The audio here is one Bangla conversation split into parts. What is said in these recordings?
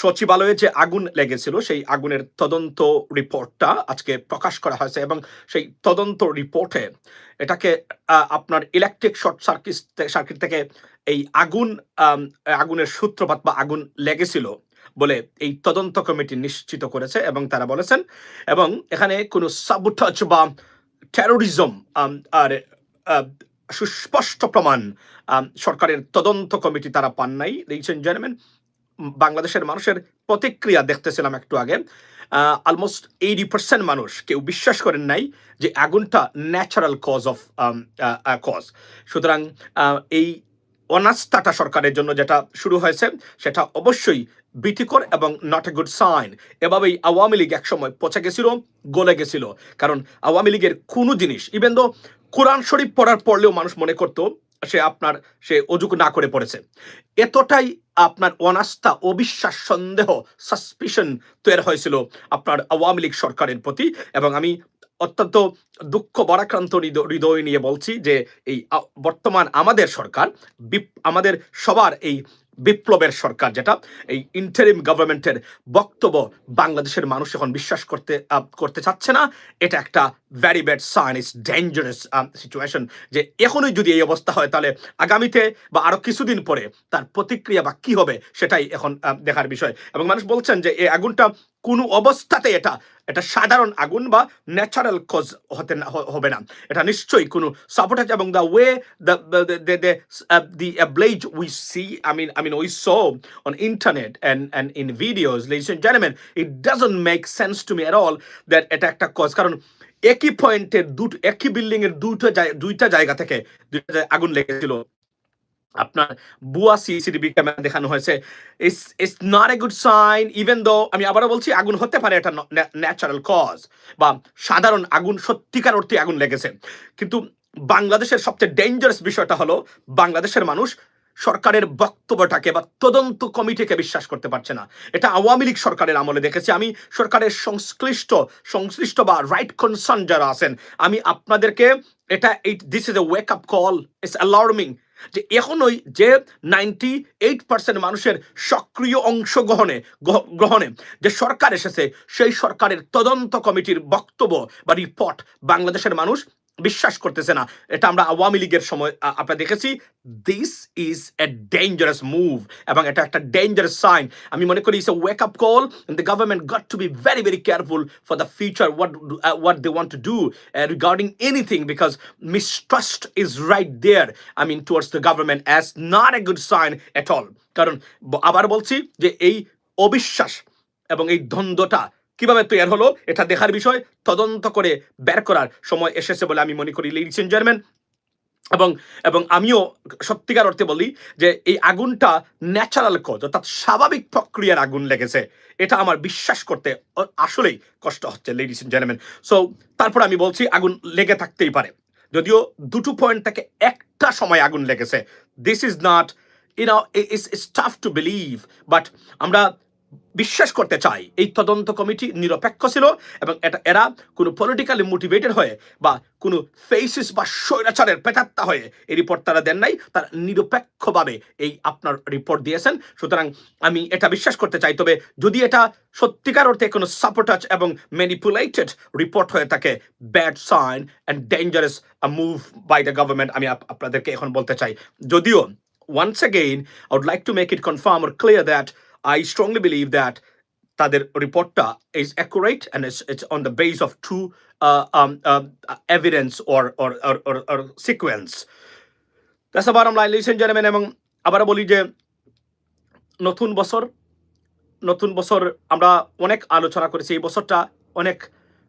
সচিবালয়ে যে আগুন লেগেছিল, সেই আগুনের তদন্ত রিপোর্টটা আজকে প্রকাশ করা হয়েছে এবং সেই তদন্ত রিপোর্টে এটাকে আপনার ইলেকট্রিক শর্ট সার্কিট সার্কিট থেকে এই আগুন আগুনের সূত্রপাত বা আগুন লেগেছিল বলে এই তদন্ত কমিটি নিশ্চিত করেছে এবং তারা বলেছেন, এবং এখানে কোনো সাবুটাচ বা টেরোরিজম আর সুস্পষ্ট প্রমাণ সরকারের তদন্ত কমিটি তারা পান নাই। লিখছেন জেন্টলম্যান বাংলাদেশের মানুষের প্রতিক্রিয়া দেখতেছিলাম একটু আগে অলমোস্ট এইটি পার্সেন্ট মানুষ কেউ বিশ্বাস করেন নাই যে আগুনটা ন্যাচারাল কজ অফ কজ সুতরাং এই অনাস্থাটা সরকারের জন্য যেটা শুরু হয়েছে, সেটা অবশ্যই ভীতিকর এবং নট এ গুড সাইন এভাবেই আওয়ামী লীগ একসময় পচে গেছিল, গলে গেছিল। কারণ আওয়ামী লীগের কোনো জিনিস ইভেন দো কোরআন শরীফ পড়ার পড়লেও মানুষ মনে করতো সে আপনার, সে অজুক না করে পড়েছে। এতটাই আপনার অনাস্থা, অবিশ্বাস, সন্দেহ সাসপিশন তৈরি হয়েছিল আপনার আওয়ামী লীগ সরকারের প্রতি এবং আমি অত্যন্ত দুঃখ বরাক্রান্ত হৃদ- হৃদয় নিয়ে বলছি যে এই বর্তমান আমাদের সরকার আমাদের সবার এই বিপ্লবের সরকার, যেটা এই ইন্টারিম গভর্নমেন্টের বক্তব্য বাংলাদেশের মানুষ এখন বিশ্বাস করতে করতে চাচ্ছে না। এটা একটা very bad sign is dangerous situation যে এখনই যদি এই অবস্থা হয়, তাহলে আগামীতে বা আরও কিছুদিন পরে তার প্রতিক্রিয়া বা কী হবে, সেটাই এখন দেখার বিষয়। এবং মানুষ বলছেন যে এই আগুনটা কোনো অবস্থাতে এটা এটা সাধারণ আগুন বা ন্যাচারাল কজ হতে হবে না। এটা নিশ্চয়ই কোনো সাপোর্টাজ এবং the way the the we see I mean I mean we saw on internet and and in videos, ladies and gentlemen, it doesn't make sense to me at all that এটা একটা কজ কারণ একই পয়েন্টের দুটো, একই বিল্ডিংয়ের এর দুটো দুইটা জায়গা থেকে দুইটা আগুন লেগেছিল। আপনার বুয়া সিসিটিভি ক্যামেরা দেখানো হয়েছে। It's it's not a good sign even though আমি আবারও বলছি, আগুন হতে পারে এটা ন্যাচারাল কজ বা সাধারণ আগুন, সত্যিকার অর্থে আগুন লেগেছে। কিন্তু বাংলাদেশের সবচেয়ে ডেঞ্জারাস বিষয়টা হলো, বাংলাদেশের মানুষ সরকারের বক্তব্যটাকে বা তদন্ত কমিটিকে বিশ্বাস করতে পারছে না। এটা আওয়ামী লীগ সরকারের আমলে দেখেছি। আমি সরকারের সংশ্লিষ্ট সংশ্লিষ্ট বা রাইট কনসার্ন যারা আছেন, আমি আপনাদেরকে এটা this is a wake up call it's alarming যে এখনই যে নাইনটি এইট পার্সেন্ট মানুষের সক্রিয় অংশগ্রহণে, গ্রহ- গ্রহণে যে সরকার এসেছে, সেই সরকারের তদন্ত কমিটির বক্তব্য বা রিপোর্ট বাংলাদেশের মানুষ বিশ্বাস করতেছে না। এটা আমরা আওয়ামী লীগের সময় আমরা দেখেছি। This is a dangerous move এবং এটা একটা ডেঞ্জারাস সাইন আমি মনে করি it's a wake up call the government got to be very very careful for the future what what they want to do regarding anything because mistrust is right there, i mean, towards the government as not a good sign at all. কারণ আবার বলছি যে এই অবিশ্বাস এবং এই দ্বন্দ্বটা কীভাবে তৈরি হলো, এটা দেখার বিষয়। তদন্ত করে বের করার সময় এসেছে বলে আমি মনে করি লেডিস এন্ড জেন্টলম্যান এবং এবং আমিও সত্যিকার অর্থে বলি যে, এই আগুনটা ন্যাচারাল কজ অর্থাৎ স্বাভাবিক প্রক্রিয়ার আগুন লেগেছে। এটা আমার বিশ্বাস করতে আসলেই কষ্ট হচ্ছে লেডিস এন্ড জেন্টলম্যান সো তারপর আমি বলছি, আগুন লেগে থাকতেই পারে। যদিও দুটো পয়েন্ট থেকে একটা সময় আগুন লেগেছে। This is not you know it's it's tough to believe but আমরা বিশ্বাস করতে চাই এই তদন্ত কমিটি নিরপেক্ষ ছিল এবং এটা, এরা কোনো পলিটিক্যালি মোটিভেটেড হয়ে বা কোনো ফেসিস বা স্বৈরাচারের পেতাত্তা হয়ে এই রিপোর্ট তারা দেন নাই। তারা নিরপেক্ষভাবে এই আপনার রিপোর্ট দিয়েছেন। সুতরাং আমি এটা বিশ্বাস করতে চাই। তবে যদি এটা সত্যিকার অর্থে কোনো সাপোর্টাচ এবং ম্যানিপুলেটেড রিপোর্ট হয়ে থাকে bad sign and dangerous move by the government আমি আপনাদেরকে এখন বলতে চাই। যদিও I would like to make it confirm or clear that I strongly believe that তাদের রিপোর্টটা is accurate and is it's on the base of true evidence or or sequence তাছাড়া আবার আমরা লিসেন জানাবেন এবং আবার বলি যে নতুন বছর নতুন বছর আমরা অনেক আলোচনা করেছি। এই বছরটা অনেক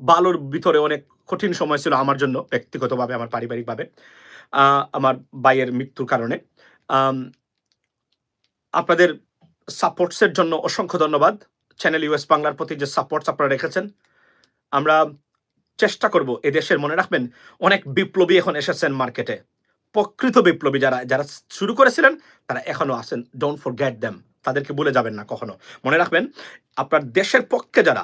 বালোর ভিতরে অনেক কঠিন সময় ছিল আমার জন্য, ব্যক্তিগতভাবে, আমার পারিবারিকভাবে আমার বাইয়ের মৃত্যুর কারণে। আপনাদের সাপোর্টসের জন্য অসংখ্য ধন্যবাদ। চ্যানেল ইউএস বাংলার প্রতি যে সাপোর্টস আপনারা রেখেছেন, আমরা চেষ্টা করব এদেশের মনে রাখবেন, অনেক বিপ্লবী এখন এসেছেন মার্কেটে। প্রকৃত বিপ্লবী যারা যারা শুরু করেছিলেন, তারা এখনও আছেন ডোন্ট ফরগেট দেম তাদেরকে বলে যাবেন না কখনো। মনে রাখবেন, আপনার দেশের পক্ষে যারা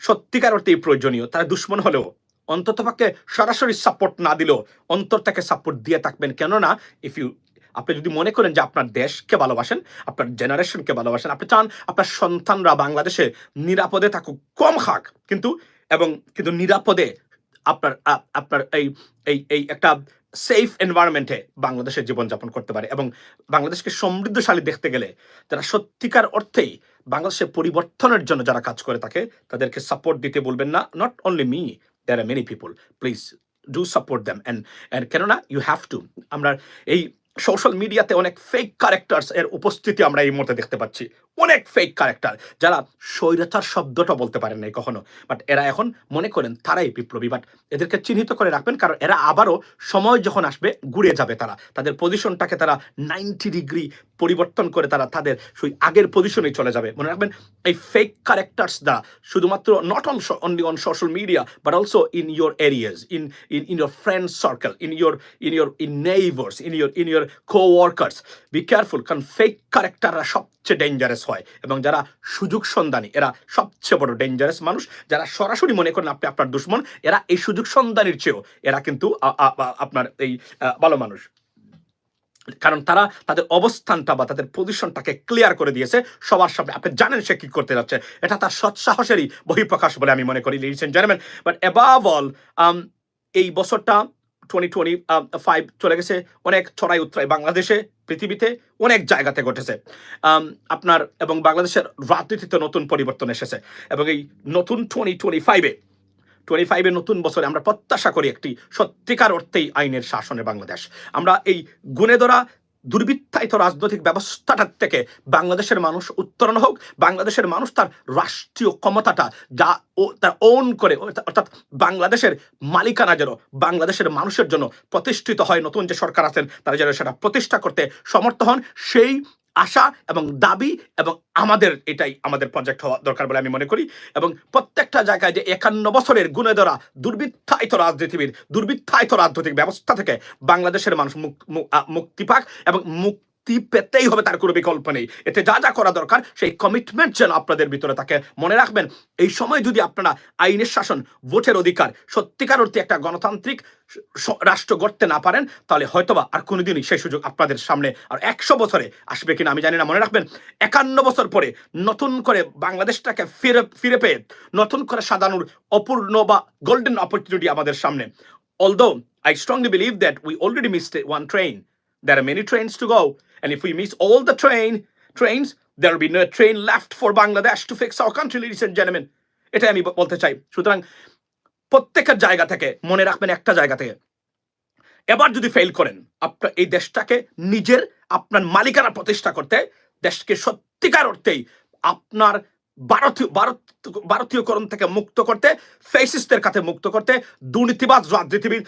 সত্যিকার অর্থেই প্রয়োজনীয়, তারা দুশ্মন হলেও, অন্ততপক্ষে সরাসরি সাপোর্ট না দিলেও, অন্তর থেকে সাপোর্ট দিয়ে থাকবেন। কেননা ইফ ইউ আপনি যদি মনে করেন যে আপনার দেশকে ভালোবাসেন, আপনার জেনারেশনকে ভালোবাসেন, আপনি চান আপনার সন্তানরা বাংলাদেশে নিরাপদে থাকুক, কম খাক, কিন্তু, এবং কিন্তু নিরাপদে আপনার আপনার এই এই এই একটা সেফ এনভায়রনমেন্টে বাংলাদেশে জীবনযাপন করতে পারে এবং বাংলাদেশকে সমৃদ্ধশালী দেখতে গেলে যারা সত্যিকার অর্থেই বাংলাদেশের পরিবর্তনের জন্য যারা কাজ করে থাকে, তাদেরকে সাপোর্ট দিতে বলবেন না not only me there are many people please do support them and and কেননা ইউ হ্যাভ টু আমরা এই সোশ্যাল মিডিয়াতে অনেক ফেক ক্যারেক্টার্স এর উপস্থিতি আমরা এই মুহূর্তে দেখতে পাচ্ছি। অনেক ফেক ক্যারেক্টার যারা স্বৈরাচার শব্দটা বলতে পারেন নাই কখনো। বাট এরা এখন মনে করেন তারাই বিপ্লবী। বাট এদেরকে চিহ্নিত করে রাখবেন, কারণ এরা আবারও সময় যখন আসবে, ঘুরে যাবে তারা। তাদের পজিশনটাকে তারা নাইনটি ডিগ্রি পরিবর্তন করে তারা তাদের সেই আগের পজিশনে চলে যাবে। মনে রাখবেন, এই ফেক ক্যারেক্টার্স দ্বারা শুধুমাত্র not on only on social media but also in your areas in in in your friend circle in your in your in neighbours in your in your co workers be careful কারণ ফেক ক্যারেক্টাররা সবচেয়ে ডেঞ্জারাস হয়। এবং যারা সুযোগ সন্ধানী, এরা সবচেয়ে বড় ডেঞ্জারাস মানুষ, যারা সরাসরি মনে করেন আপনি আপনার দুশ্মন, এরা এই সুযোগ সন্ধানীর চেয়েও, এরা কিন্তু আপনার এই ভালো মানুষ। কারণ তারা তাদের অবস্থানটা বা তাদের পজিশনটাকে ক্লিয়ার করে দিয়েছে সবার সামনে। আপনি জানেন সে কি করতে যাচ্ছে। এটা তার সৎসাহসেরই বহিঃপ্রকাশ বলে আমি মনে করি ladies and gentleman but above all এই বছরটা টোয়েন্টি টোয়েন্টি ফাইভ চলে গেছে, অনেক ছড়াই উত্তরায় বাংলাদেশে, পৃথিবীতে অনেক জায়গাতে ঘটেছে। আপনার এবং বাংলাদেশের রাজনীতিতে নতুন পরিবর্তন এসেছে এবং এই নতুন টোয়েন্টি টোয়েন্টি ফাইভে টোয়েন্টি ফাইভে নতুন বছরে আমরা প্রত্যাশা করি একটি সত্যিকার অর্থেই আইনের শাসনে বাংলাদেশ। আমরা এই গুণে ধরা দুর্বৃত্তায়িত রাজনৈতিক ব্যবস্থাটার থেকে বাংলাদেশের মানুষ উত্তরণ হোক, বাংলাদেশের মানুষ তার রাষ্ট্রীয় ক্ষমতাটা যা ও তার ওন করে, অর্থাৎ বাংলাদেশের মালিকানা যেন, বাংলাদেশের মানুষের জন্য প্রতিষ্ঠিত হয়, নতুন যে সরকার আছেন তারা যেন সেটা প্রতিষ্ঠা করতে সমর্থ হন, সেই আশা এবং দাবি এবং আমাদের এটাই আমাদের প্রজেক্ট হওয়া দরকার বলে আমি মনে করি। এবং প্রত্যেকটা জায়গায় যে একান্ন বছরের গুণে ধরা দুর্বৃত্তায়িত রাজনীতিবিদ, দুর্বৃত্তায়িত রাজনৈতিক ব্যবস্থা থেকে বাংলাদেশের মানুষ মুক্তি পাক এবং মুক্তি পেতেই হবে তার কোনো বিকল্প নেই। এতে যা যা করা দরকার সেই কমিটমেন্ট যেন আপনাদের ভিতরে থাকে। মনে রাখবেন এই সময় যদি আপনারা আইনের শাসন ভোটের অধিকার সত্যিকার অর্থে একটা গণতান্ত্রিক রাষ্ট্র গড়তে না পারেন তাহলে হয়তোবা আর কোনোদিনই সেই সুযোগ আপনাদের সামনে আর একশো বছরে আসবে কিনা আমি জানি না। মনে রাখবেন একান্ন বছর পরে নতুন করে বাংলাদেশটাকে ফিরে ফিরে পেয়ে নতুন করে সাজানোর অপূর্ণ বা গোল্ডেন অপরচুনিটি আমাদের সামনে। Although I strongly believe that we already missed one train There are many trains to go, and if we miss all the train trains, there will be no train left for Bangladesh to fix our country, ladies and gentlemen. এটাই আমি বলতে চাই সুতরাং প্রত্যেকের জায়গা থেকে মনে রাখবেন একটা জায়গা থেকে এবার যদি ফেল করেন আপনার এই দেশটাকে নিজের আপনার মালিকানা প্রতিষ্ঠা করতে দেশকে সত্যিকার অর্থেই আপনার ভারতীয় ভারত ভারতীয়করণ থেকে মুক্ত করতে ফেসিস্টদের কাছে মুক্ত করতে, দুর্নীতিবাজ রাজনীতিবিদ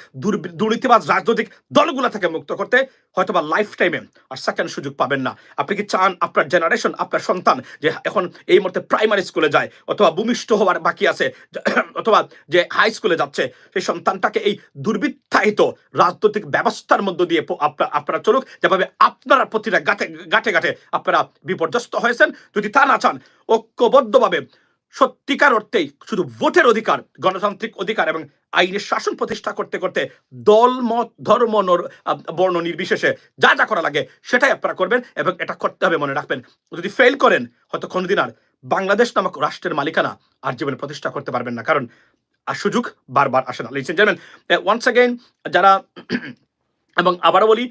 দুর্নীতিবাজ রাজনৈতিক দলগুলো থেকে মুক্ত করতে, হয়তোবা লাইফ টাইমে আর সেকেন্ড সুযোগ পাবেন না। আপনি কি চান আপনার জেনারেশন আপনার সন্তান যে এখন এই মুহূর্তে প্রাইমারি স্কুলে যায়, অথবা ভূমিষ্ঠ হওয়ার বাকি আছে, অথবা যে হাই স্কুলে যাচ্ছে, সেই সন্তানটাকে এই দুর্বৃত্তায়িত রাজনৈতিক ব্যবস্থার মধ্য দিয়ে আপনারা চলুক, যেভাবে আপনারা প্রতিটা গাঁটে গাঁটে গাঁটে আপনারা বিপর্যস্ত হয়েছেন, যদি তা না চান ঐক্যবদ্ধভাবে। সত্যিকার অর্থেই শুধু ভোটের অধিকার, গণতান্ত্রিক অধিকার এবং আইনের শাসন প্রতিষ্ঠা করতে করতে দল, মত, ধর্ম বর্ণ নির্বিশেষে যা যা করা লাগে সেটাই আপনারা করবেন এবং এটা করতে হবে মনে রাখবেন। যদি ফেল করেন, হয়তো কোনোদিন আর বাংলাদেশ নামক রাষ্ট্রের মালিকানা আর জীবনে প্রতিষ্ঠা করতে পারবেন না। কারণ, আর সুযোগ বারবার আসে না। লিসেন জানেন ওয়ান্স অ্যাগেন যারা এবং আবারও বলি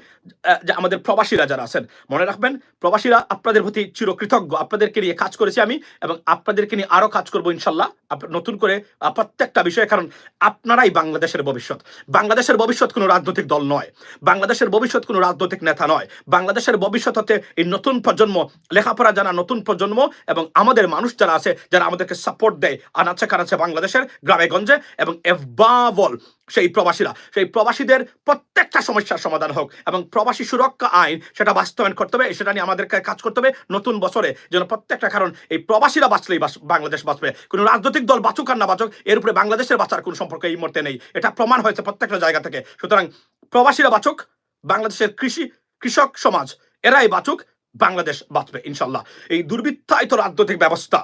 যে আমাদের প্রবাসীরা যারা আছেন, মনে রাখবেন, প্রবাসীরা আপনাদের প্রতি চিরকৃতজ্ঞ। আপনাদেরকে নিয়ে কাজ করেছি আমি এবং আপনাদেরকে নিয়ে আরও কাজ করব ইনশাল্লাহ নতুন করে প্রত্যেকটা বিষয়ে। কারণ আপনারাই বাংলাদেশের ভবিষ্যৎ। বাংলাদেশের ভবিষ্যৎ কোনো রাজনৈতিক দল নয়। বাংলাদেশের ভবিষ্যৎ কোনো রাজনৈতিক নেতা নয়। বাংলাদেশের ভবিষ্যৎ হতে এই নতুন প্রজন্ম, লেখাপড়া জানা নতুন প্রজন্ম এবং আমাদের মানুষ যারা আছে, যারা আমাদেরকে সাপোর্ট দেয়, আনাচে কানাচে বাংলাদেশের গ্রামে গঞ্জে এবং এভাবল সেই প্রবাসীরা, সেই প্রবাসীদের প্রত্যেকটা সমস্যার সমাধান হোক এবং প্রবাসী সুরক্ষা আইন সেটা বাস্তবায়ন করতে হবে, সেটা নিয়ে আমাদেরকে কাজ করতে হবে নতুন বছরে, যেন প্রত্যেকটা কারণ এই প্রবাসীরা বাঁচলেই বাংলাদেশ বাঁচবে। কোনো রাজনৈতিক দল বাঁচুক আর না বাঁচুক, এর উপরে বাংলাদেশের বাঁচার কোনো সম্পর্ক এই মুহূর্তে নেই। এটা প্রমাণ হয়েছে প্রত্যেকটা জায়গা থেকে। সুতরাং প্রবাসীরা বাঁচুক, বাংলাদেশের কৃষি, কৃষক সমাজ, এরাই বাঁচুক, বাংলাদেশ বাঁচবে ইনশাল্লাহ এই দুর্বৃত্তায়িত রাজনৈতিক ব্যবস্থা,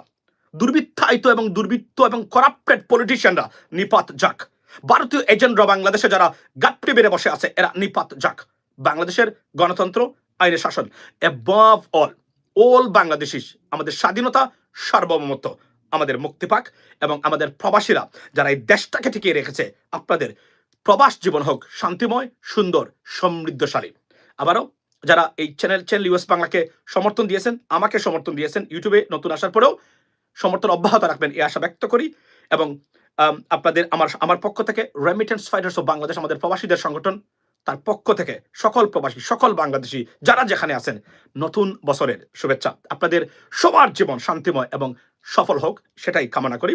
দুর্বৃত্তায়িত এবং দুর্বৃত্ত এবং করাপ্টেড পলিটিশিয়ানরা নিপাত যাক। ভারতীয় এজেন্টরা বাংলাদেশে যারা গাপ্পি বেড়ে বসে আছে, এরা নিপাত যাক। বাংলাদেশের গণতন্ত্র, আইনের শাসন অ্যাবভ অল অল বাংলাদেশিস, আমাদের স্বাধীনতা সার্বভৌমত্ব, আমাদের মুক্তি পাক এবং আমাদের প্রবাসীরা যারা এই দেশটাকে টিকিয়ে রেখেছে, আপনাদের প্রবাস জীবন হোক শান্তিময়, সুন্দর, সমৃদ্ধশালী। আবারও, যারা এই চ্যানেল চ্যানেল ইউএস বাংলাকে সমর্থন দিয়েছেন, আমাকে সমর্থন দিয়েছেন ইউটিউবে নতুন আসার পরেও সমর্থন অব্যাহত রাখবেন, এই আশা ব্যক্ত করি এবং আপনাদের আমার আমার পক্ষ থেকে রেমিটেন্স ফাইটার্স অফ বাংলাদেশ আমাদের প্রবাসীদের সংগঠন, তার পক্ষ থেকে সকল প্রবাসী, সকল বাংলাদেশি যারা যেখানে আছেন, নতুন বছরের শুভেচ্ছা। আপনাদের সবার জীবন শান্তিময় এবং সফল হোক, সেটাই কামনা করি।